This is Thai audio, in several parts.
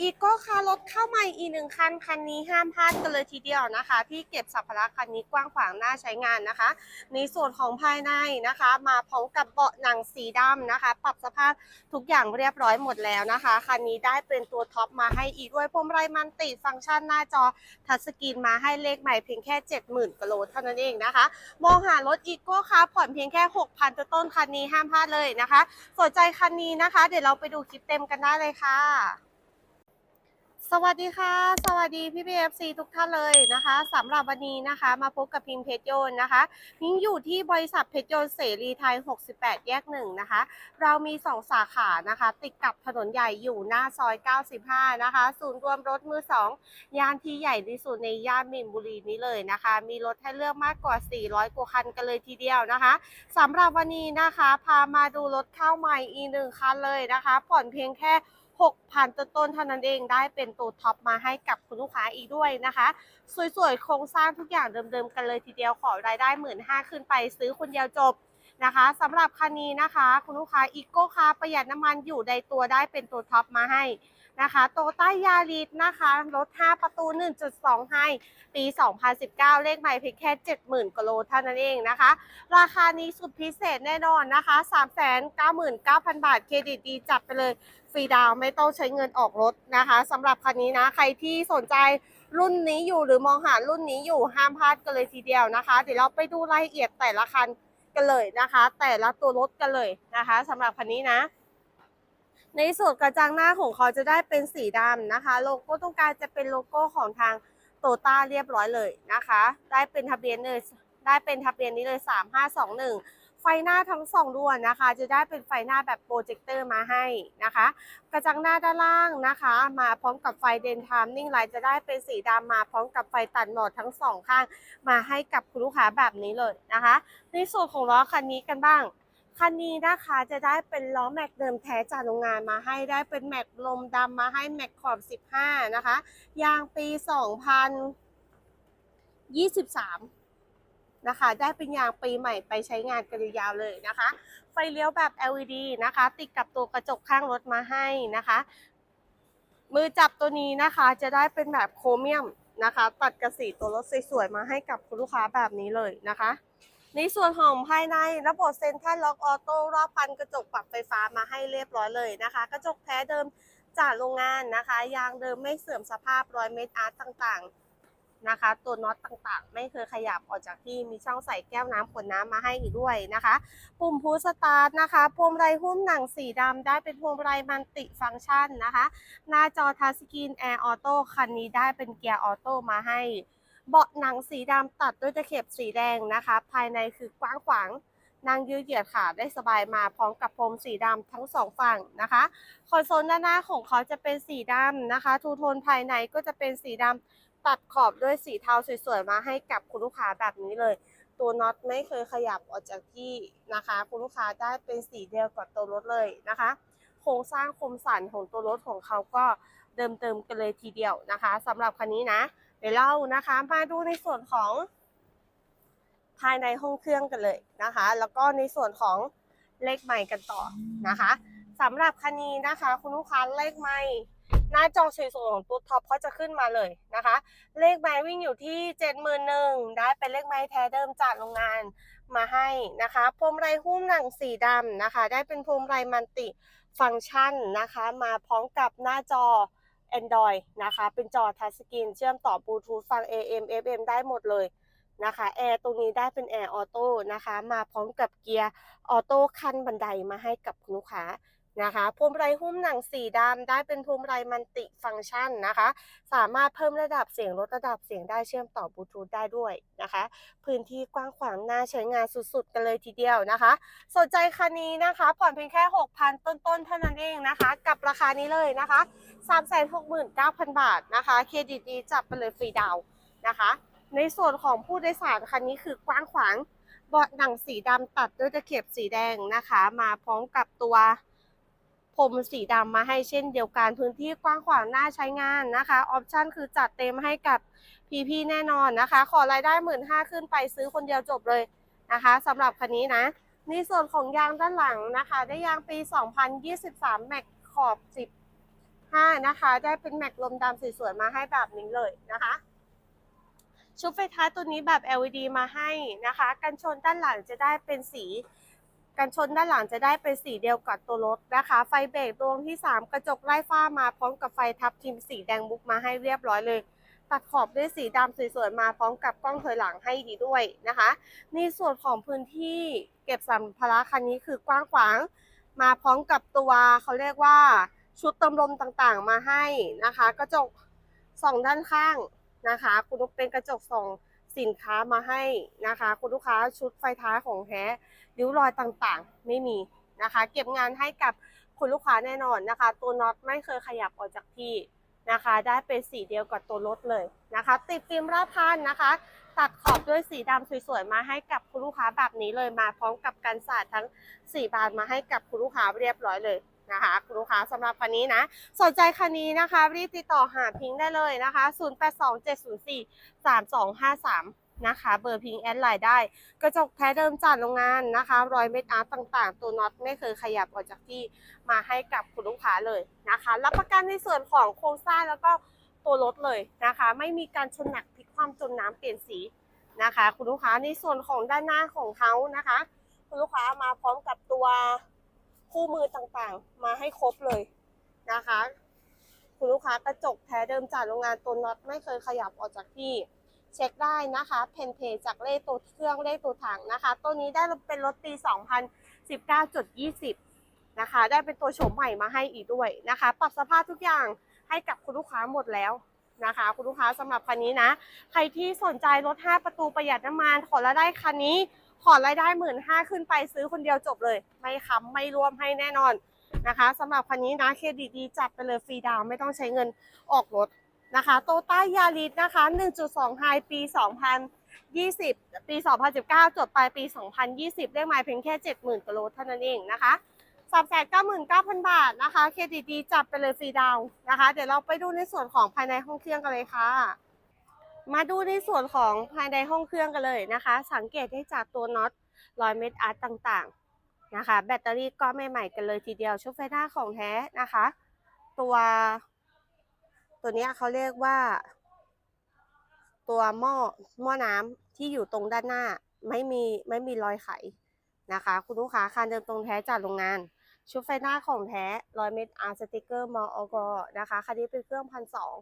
อีโก้คารถเข้าใหม่อีกหนึ่งคันคันนี้ห้ามพลาดกันเลยทีเดียวนะคะ ที่เก็บสัมภาระคันนี้กว้างขวางน่าใช้งานนะคะ ในส่วนของภายในนะคะ มาพร้อมกับเบาะหนังสีดำนะคะ ปรับสภาพทุกอย่างเรียบร้อยหมดแล้วนะคะคันนี้ได้เป็นตัวท็อปมาให้อีกด้วยพวงมาลัยมันติฟังก์ชันหน้าจอทัชสกรีนมาให้เลขใหม่เพียงแค่ 70,000กิโลเท่านั้นเองนะคะ มองหารถอีโก้ค่ะผ่อนเพียงแค่ 6,000ต้นคันนี้ห้ามพลาดเลยนะคะ สนใจคันนี้นะคะ เดี๋ยวเราไปดูคลิปเต็มกันได้เลยค่ะ สวัสดีค่ะ สวัสดีพี่พีเอฟซีทุกท่านเลยนะคะสำหรับวันนี้นะคะมาพบกับพิมพ์เพชรโยนนะคะพิงอยู่ที่บริษัทเพชรโยนเสรีไทย 68 แยกหนึ่งนะคะ เรามี 2 สาขานะคะ ติดกับถนนใหญ่อยู่หน้าซอย 95 นะคะ ศูนย์รวมรถมือ 2 ย่านที่ใหญ่ที่สุดในย่านมินบุรีนี้เลยนะคะ มีรถให้เลือกมากกว่า 400 กว่าคันกันเลยทีเดียวนะคะสำหรับวันนี้นะคะ พามาดูรถเข้าใหม่อีกหนึ่งคันเลยนะคะ ผ่อนเพียงแค่ 6,000ต้นๆเท่านั้นเองได้เป็นตัวท็อปมาให้กับคุณลูกค้าอีกด้วยนะคะ สวยๆ โครงสร้างทุกอย่างเดิมๆ กันเลยทีเดียวขอรายได้หมื่นห้าขึ้นไปซื้อคนเดียวจบนะคะสำหรับคันนี้นะคะ คุณลูกค้าอีโก้คาประหยัดน้ำมันอยู่ในตัวได้เป็นตัวท็อปมาให้ นะคะโตต้ายาริสนะคะรถ 5 ประตู 1.2 ให้ ปี 2019 เลขใหม่เพียงแค่ 70,000กิโลเท่านั้นเองนะคะ ราคานี้สุดพิเศษแน่นอนนะคะ 399,000 บาท เครดิตดีจัดไปเลยฟรีดาวไม่ต้องใช้เงินออกรถนะคะสำหรับคันนี้นะ ใครที่สนใจรุ่นนี้อยู่หรือมองหารุ่นนี้อยู่ห้ามพลาดกันเลยทีเดียวนะคะ เดี๋ยวเราไปดูรายละเอียดแต่ละคันกันเลยนะคะ แต่ละตัวรถกันเลยนะคะสำหรับคันนี้นะ ในส่วนกระจังหน้าของเขาจะได้เป็นสีดำนะคะ โลโก้ตรงกลางจะเป็นโลโก้ของทางโตต้าเรียบร้อยเลยนะคะ ได้เป็นทะเบียนเลยได้เป็นทะเบียนนี้เลย 3521 ไฟหน้าทั้งสองดวงนะคะ จะได้เป็นไฟหน้าแบบโปรเจคเตอร์มาให้นะคะ กระจังหน้าด้านล่างนะคะ มาพร้อมกับไฟเดนทามนิ่งไลท์จะได้เป็นสีดำมาพร้อมกับไฟตัดหมอดทั้งสองข้าง มาให้กับคุณลูกค้าแบบนี้เลยนะคะ ในส่วนของล้อคันนี้กันบ้าง คันนี้นะคะจะได้เป็นล้อแม็กเดิมแท้จากโรงงานมาให้ได้เป็นแม็กลมดำมาให้แม็กขอบ 15 นะคะ ยางปี 2023 นะคะ ได้เป็นยางปีใหม่ไปใช้งานกันยาวเลยนะคะ ไฟเลี้ยวแบบ LED นะคะ ติดกับตัวกระจกข้างรถมาให้นะคะ มือจับตัวนี้นะคะจะได้เป็นแบบโครเมียมนะคะ ตัดกระสีตัวรถสวยๆมาให้กับคุณลูกค้าแบบนี้เลยนะคะ ในส่วนของภายในระบบเซ็นทรัลล็อกออโต้รอบพันกระจกปรับไฟฟ้ามาให้เรียบร้อยเลยนะคะ กระจกแท้เดิมจากโรงงานนะคะ ยางเดิมไม่เสื่อมสภาพรอยเม็ดอาร์ตต่างๆนะคะ ตัวน็อตต่างๆ ไม่เคยขยับออกจากที่มีช่องใส่แก้วน้ำขวดน้ำมาให้อีกด้วยนะคะ ปุ่มพูสตาร์ทนะคะพวงมาลัยหุ้มหนังสีดำได้เป็นพวงมาลัยมันติฟังก์ชันนะคะ หน้าจอทัชสกรีนแอร์ออโต้คันนี้ได้เป็นเกียร์ออโต้มาให้ เบาะหนังสีดำตัดด้วยตะเข็บสีแดงนะคะ ภายในคือกว้างขวางนั่งยืดเหยียดขาได้สบายมาพร้อมกับพรมสีดำทั้งสองฝั่งนะคะ คอนโซลด้านหน้าของเขาจะเป็นสีดำนะคะ ทูโทนภายในก็จะเป็นสีดำตัดขอบด้วยสีเทาสวยๆมาให้กับคุณลูกค้าแบบนี้เลย ตัวน็อตไม่เคยขยับออกจากที่นะคะ คุณลูกค้าได้เป็นสีเดียวกับตัวรถเลยนะคะ โครงสร้างคมสันของตัวรถของเขาก็เดิมเติมกันเลยทีเดียวนะคะสำหรับคันนี้นะ เดี๋ยวเรานะคะมาดูในส่วนของภายในห้องเครื่องกันเลยนะคะ แล้วก็ในส่วนของเลขไมค์กันต่อนะคะสำหรับคันนี้นะคะ คุณลูกค้าเลขไมค์หน้าจอสวยๆของตัวท็อปเขาจะขึ้นมาเลยนะคะ เลขไมค์วิ่งอยู่ที่เจ็ดหมื่นหนึ่งได้เป็นเลขไมค์แท้เดิมจากโรงงานมาให้นะคะพวงมาลัยหุ้มหนังสีดำนะคะ ได้เป็นพวงมาลัยมันติฟังก์ชันนะคะ มาพร้อมกับหน้าจอ Android นะคะ เป็นจอทัชสกรีนเชื่อมต่อบลูทูธฟัง AM FM ได้หมดเลยนะคะแอร์ตรงนี้ได้เป็นแอร์ออโต้นะคะ มาพร้อมกับเกียร์ออโต้ขั้นบันไดมาให้กับคุณลูกค้า นะคะพวงมาลัยหุ้มหนังสีดำได้เป็นพวงมาลัยมันติฟังก์ชันนะคะ สามารถเพิ่มระดับเสียงลดระดับเสียงได้เชื่อมต่อบลูทูธได้ด้วยนะคะ พื้นที่กว้างขวางน่าใช้งานสุดๆ กันเลยทีเดียวนะคะ สนใจคันนี้นะคะผ่อนเพียงแค่ 6,000 ต้นๆ เท่านั้นเองนะคะ กับราคานี้เลยนะคะ 369,000 บาทนะคะเครดิตดีจับไปเลยฟรีดาวน์นะคะในส่วนของผู้โดยสารคันนี้คือกว้างขวางเบาะหนังสีดำตัดด้วยตะเข็บสีแดงนะคะ มาพร้อมกับตัว พรมสีดำมาให้เช่นเดียวกันพื้นที่กว้างขวางน่าใช้งานนะคะออปชั่นคือจัดเต็มให้กับพี่ๆแน่นอนนะคะ ขอรายได้หมื่นห้าขึ้นไปซื้อคนเดียวจบเลยนะคะสำหรับคันนี้นะในส่วนของยางด้านหลังนะคะ ได้ยางปี 2023 แม็กขอบ 15 นะคะ ได้เป็นแม็กลมดำสวยๆมาให้แบบนี้เลยนะคะชุดไฟท้ายตัวนี้แบบ LED มาให้นะคะ กันชนด้านหลังจะได้เป็นสี กันชนด้านหลังจะได้เป็นสีเดียวกับตัวรถนะคะ ไฟเบรกดวงที่ 3 กระจกไล่ฟ้ามาพร้อมกับไฟทับทิมสีแดงมุกมาให้เรียบร้อยเลย ตัดขอบด้วยสีดำสวยๆมาพร้อมกับกล้องถอยหลังให้ดีด้วยนะคะในส่วนของพื้นที่เก็บสัมภาระคันนี้คือกว้างขวาง มาพร้อมกับตัวเขาเรียกว่าชุดเติมลมต่างๆมาให้นะคะ กระจกสองด้านข้างนะคะ คุณลูกเป็นกระจกสอง สินค้ามาให้นะคะ คุณลูกค้าชุดไฟท้ายของแท้ริ้วรอยต่างๆ ไม่มีนะคะ เก็บงานให้กับคุณลูกค้าแน่นอนนะคะ ตัวน็อตไม่เคยขยับออกจากที่นะคะ ได้เป็นสีเดียวกับตัวรถเลยนะคะ ติดฟิล์มรอบคันนะคะ ตัดขอบด้วยสีดำสวยๆมาให้กับคุณลูกค้าแบบนี้เลยมาพร้อมกับกันสาดทั้ง 4 บานมาให้กับคุณลูกค้าเรียบร้อยเลย นะคะคุณลูกค้าสำหรับคันนี้นะ สนใจคันนี้นะคะ รีบติดต่อหาพิงค์ได้เลยนะคะ 0827043253 นะคะ เบอร์พิงค์แอดไลน์ได้ กระจกแท้เดิมจากโรงงานนะคะรอยเม็ดอาร์ตต่างๆ ตัวน็อตไม่เคยขยับออกจากที่มาให้กับคุณลูกค้าเลยนะคะ รับประกันในส่วนของโครงสร้างแล้วก็ตัวรถเลยนะคะ ไม่มีการชนหนักพลิกความจมน้ำเปลี่ยนสีนะคะ คุณลูกค้าในส่วนของด้านหน้าของเขานะคะ คุณลูกค้ามาพร้อมกับตัว คู่มือต่างๆ มาให้ครบเลยนะคะ คุณลูกค้ากระจกแท้เดิมจากโรงงานตัวน็อตไม่เคยขยับออกจากที่ เช็คได้นะคะ เพนเพจากเลขตัวเครื่องเลขตัวถังนะคะ ตัวนี้ได้เป็นรถปี 2019.20 นะคะ ได้เป็นตัวโฉมใหม่มาให้อีกด้วยนะคะ ปรับสภาพทุกอย่างให้กับคุณลูกค้าหมดแล้วนะคะ คุณลูกค้าสำหรับคันนี้นะ ใครที่สนใจรถ 5 ประตูประหยัดน้ำมันขอรายได้คันนี้ ขอรายได้หมื่นห้าขึ้นไปซื้อคนเดียวจบเลย ไม่ค้ำไม่ร่วมให้แน่นอนนะคะสำหรับคันนี้นะเครดิตดีจัดไปเลยฟรีดาวไม่ต้องใช้เงินออกรถนะคะโตต้ายาริสนะคะ 1.2ไฮปี 2020 ปี 2019 จดปลายปี 2020ได้มาเพียงแค่ 70,000กิโลเท่านั้นเองนะคะ399,000 บาทนะคะ เครดิตดีจัดไปเลยฟรีดาวนะคะ เดี๋ยวเราไปดูในส่วนของภายในห้องเครื่องกันเลยค่ะ มาดูในส่วนของภายในห้องเครื่องกันเลยนะคะ สังเกตได้จากตัวน็อตรอยเม็ดอาร์ตต่างๆนะคะ แบตเตอรี่ก็ใหม่ๆกันเลยทีเดียวชุดไฟหน้าของแท้นะคะ ตัว ตัวนี้เขาเรียกว่า ตัวหม้อหม้อน้ำที่อยู่ตรงด้านหน้าไม่มีไม่มีรอยไขนะคะ คุณลูกค้าคันเดิมตรงแท้จากโรงงาน ชุดไฟหน้าของแท้รอยเม็ดอาร์สติกเกอร์มออกนะคะคันนี้เป็นเครื่องพันสอง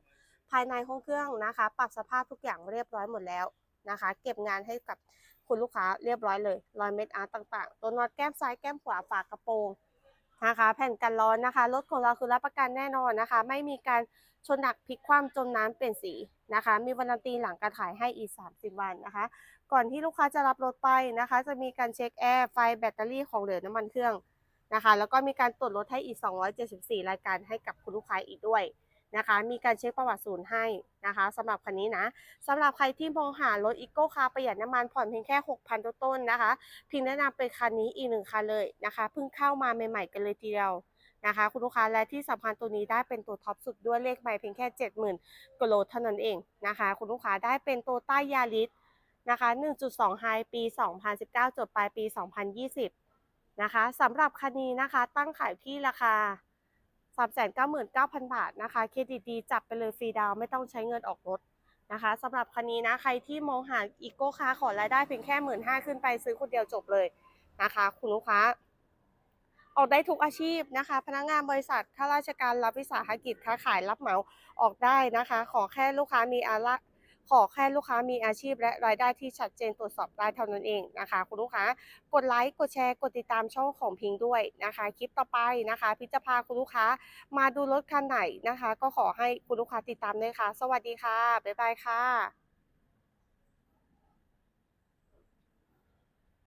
ภายในห้องเครื่องนะคะ ปรับสภาพทุกอย่างเรียบร้อยหมดแล้วนะคะ เก็บงานให้กับคุณลูกค้าเรียบร้อยเลยรอยเม็ดอาร์ตต่างๆ ตัวน็อตแก้มซ้ายแก้มขวาฝากระโปรงนะคะแผ่นกันร้อนนะคะรถของเราคือรับประกันแน่นอนนะคะ ไม่มีการชนหนักพลิกคว่ำจมน้ำเปลี่ยนสีนะคะ มีวันตีหลังการขายให้อีก 30 วันนะคะ ก่อนที่ลูกค้าจะรับรถไปนะคะ จะมีการเช็คแอร์ไฟแบตเตอรี่ของเหลือน้ำมันเครื่องนะคะ แล้วก็มีการตรวจรถให้อีก 274 รายการให้กับคุณลูกค้าอีกด้วย นะคะ มีการเช็คประวัติศูนย์ให้นะคะสำหรับคันนี้นะสำหรับใครที่มองหารถอีโก้คาประหยัดน้ำมันผ่อนเพียงแค่ 6,000ต้นๆนะคะ พิงแนะนำเป็นคันนี้อีกหนึ่งคันเลยนะคะเพิ่งเข้ามาใหม่ๆกันเลยทีเดียวนะคะคุณลูกค้าและที่สำคัญตัวนี้ได้เป็นตัวท็อปสุดด้วยเลขใหม่เพียงแค่ 70,000กิโลเท่านั้นเองนะคะ คุณลูกค้าได้เป็นโตต้ายาริสนะคะ 1.2 ไฮปี 2019 จบปลายปี 2020 นะคะสำหรับคันนี้นะคะตั้งขายที่ราคา 399,000 บาทนะคะ เครดิตดีจับไปเลยฟรีดาวไม่ต้องใช้เงินออกรถนะคะสำหรับคันนี้นะใครที่มองหาอีโก้คาร์ขอรายได้เพียงแค่หมื่นห้าขึ้นไปซื้อคนเดียวจบเลยนะคะ คุณลูกค้า ออกได้ทุกอาชีพนะคะ พนักงานบริษัทข้าราชการรับวิสาหกิจค้าขายรับเหมาออกได้นะคะ ขอแค่ลูกค้ามีอาระ ขอแค่ลูกค้ามีอาชีพและรายได้ที่ชัดเจนตรวจสอบได้เท่านั้นเองนะคะ คุณลูกค้ากดไลค์กดแชร์กดติดตามช่องของพิงค์ด้วยนะคะ คลิปต่อไปนะคะ พิจจะพาคุณลูกค้ามาดูรถคันไหนนะคะ ก็ขอให้คุณลูกค้าติดตามด้วยค่ะ สวัสดีค่ะบ๊ายบายค่ะ